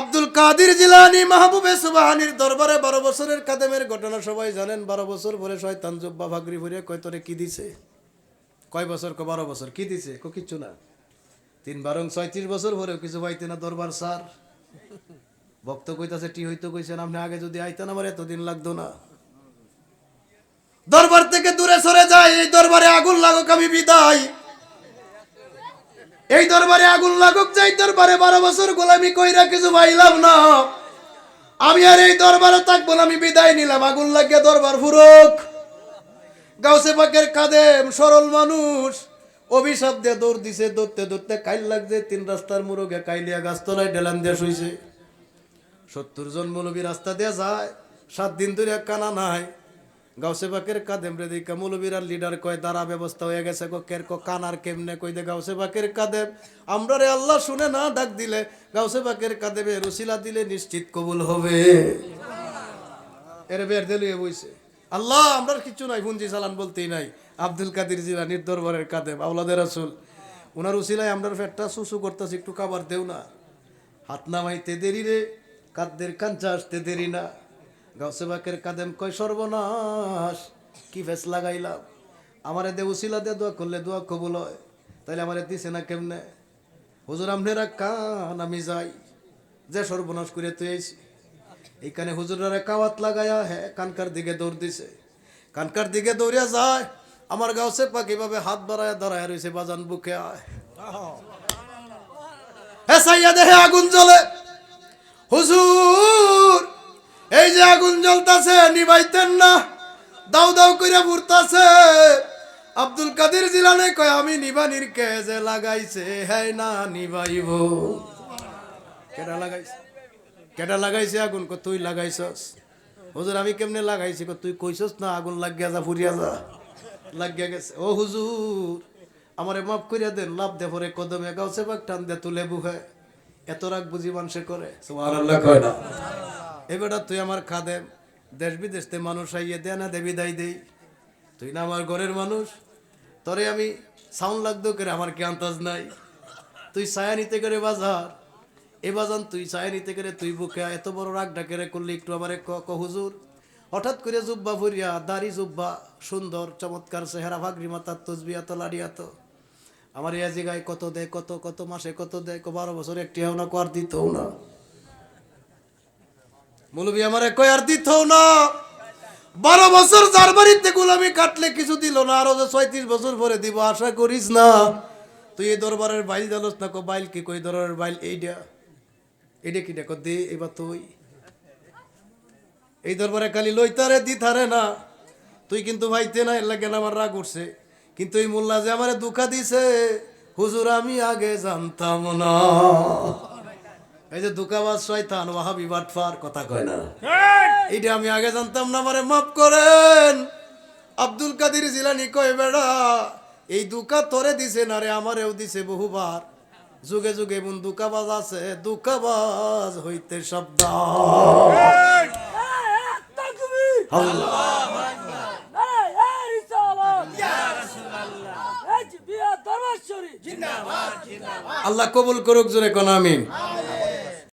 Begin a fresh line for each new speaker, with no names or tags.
আব্দুল কাদির জিলানি মাহবুবে সুবাহানির দরবারে বারো বছরের কাদেমের ঘটনা সবাই জানেন। বারো বছর পরে শয়তান জব্বা ভাগরি ভরে কয়, তোরে কি দিছে? কয় বছর? কো বারো বছর। কি দিছে? কো কিচ্ছু না। তিন বারং ছয়ত্রিশ বছর ভরেও কিছু পাইতে না দরবার স্যার। ভক্ত কইতাছে, টি হইতো কইছেন আপনি আগে যদি আইতেন আমার এতদিন লাগতো না। দরবার থেকে দূরে সরে যায় এই দরবারে আগুন লাগুক আমি বিদায়। এই দরবারে আগুন লাগুক, যাই দরবারে বারো বছর গোলামি কইরা কিছু পাইলাম না। আমি আর এই দরবারে থাকব আমি বিদায় নিলাম। আগুন লাগিয়ে দরবার ফুরুক। গাউসে পাকের কাদেম সরল মানুষ। অভিশাপ দিয়ে দৌড় দিছে, দৌড়তে দৌড়তে কাইল লাগছে, তিন রাস্তার মুরগে কাইলিয়া গাছ তলায় ডেলান দিয়ে শুইছে। সত্তর জন মৌলবী রাস্তা দিয়ে যায়, সাত দিন ধরে কানা নাই। গাউসে বাকের কাদেম রে দিকা মৌলবীর আর লিডার কয় দ্বারা ব্যবস্থা হয়ে গেছে কো কের কো কানার কেমনে কই দে গাউসে বাকের কাদেম আমরা রে আল্লাহ শুনে না ডাক দিলে গাউসে বাকের কাদেমে রুসিলা দিলে নিশ্চিত কবুল হবে। এর বের দিলে বইছে। আল্লাহ আমরা কিছু নাই, ফুঞ্জি চালান বলতেই নাই। আব্দুল কাদির জিলানির দরবারের কাদেম আউলাদের রাসূল। ওনার উসিলায় আমরা পেটটা সুসু করতেছি, একটু খাবার দেও না। হাত নামাইতে দেরি রে কাদ্দের কাঞ্চা আসতে দেরি না। গাউসে বাকের কাদেম কয় সর্বনাশ। কি ফেস লাগাইলাম? আমারে দে উসিলা দিয়ে দোয়া করলে দোয়া কবুল হয়। তাইলে আমারে দিছে না কেমনে? হুজুর আপনারা কান আমি যাই। যে সর্বনাশ করে তুই এইখানে হুজুরের কাওয়াত লাগায়া হ্যাঁ কানকার দিকে দৌড় দিছে। কানকার দিকে দৌড়িয়া যায়। আমার গাছে পাখি ভাবে হাত বাড়ায় দাঁড়ায় রয়েছে বাজান বুকে আয়। হ্যাঁ সাইয়া দেহে আগুন জ্বলে। হুজুর! এই যে আগুন জ্বলতাছে নিবাইতেন না। দাও দাও করে ঘুরতাছে আব্দুল কাদের জিলানে কয়, আমি নিবানির কে যে লাগাইছে হ্যাঁ না নিবাইব কেডা লাগাইছে? কেডা লাগাইছে আগুন? কো তুই লাগাইছস। হুজুর, আমি কেমনে লাগাইছি? কো তুই কইছস না, আগুন লাগিয়া যা, ফুরিয়া যা। লাগিয়া গেছে। ও হুজুর, আমারে মাফ করিয়া দেন, লাভ দে পরে কদমে গাউছে বাগ টান দে তুলে বুহে। এত রাগ বুঝি মানুষে করে। সুবহানাল্লাহ কয় না। এবারে তুই আমার খাদেম দেশ বিদেশতে মানুষ আইয়ে দে না, দেবী দাই দেই। তুই না আমার ঘরের মানুষ। তরে আমি সাউন্ড লাগতো করে আমার কি আন্তাজ নাই। তুই ছায়া নিতে করে বাজার। এ বাজান তুই ছায়া নিতে করে তুই বুকে। এত বড় রাগ ডাকেরে করলি একটু আমারে ক হুজুর। হঠাৎ করে জুব্বা ভরিয়া দাড়ি জুব্বা, সুন্দর, চমৎকার চেহারা, ভাগরি মাতার তসবিয়া তো লাড়িয়া তো আমার ইয়া জায়গায় কত দেয়, কত কত মাসে কত দেয় বারো বছর একটি হও না কর দিতেও না। মৌলবী আমার কয়, আর দিতেও না। বারো বছর যার বাড়িতে গোলামি কাটলে কিছু দিল না, আরও যে ছয়ত্রিশ বছর পরে দিব, আশা করিস না। তুই এই দরবারের বাইল জানোস না কো, বাইল কি কই দরবারের বাইল এইটা এইটা কি দেখো দে এবার তুই। এই দরবারে খালি লইতারে দিতারে না। তুই কিন্তু ভাইতে না, এর লাগে আমার রাগ উঠছে। কিন্তু এই মোল্লা যে আমারে দুঃখা দিছে, হুজুর আমি আগে জানতাম না। এই যে দুকাবাজ শয়তান ওয়াহাবি বাটফার কথা কয় না? এইটা আমি আগে জানতাম না আমারে মাফ করেন। আব্দুল কাদির জিলানি কয় বেড়া এই দুকা তোরে দিছে না রে আমারেও দিছে বহুবার। যুগে যুগে এমন দুকাবাজ আছে দুকাবাজ হইতে শব্দ আল্লাহ কবুল করুক জোরে কোন আমিন।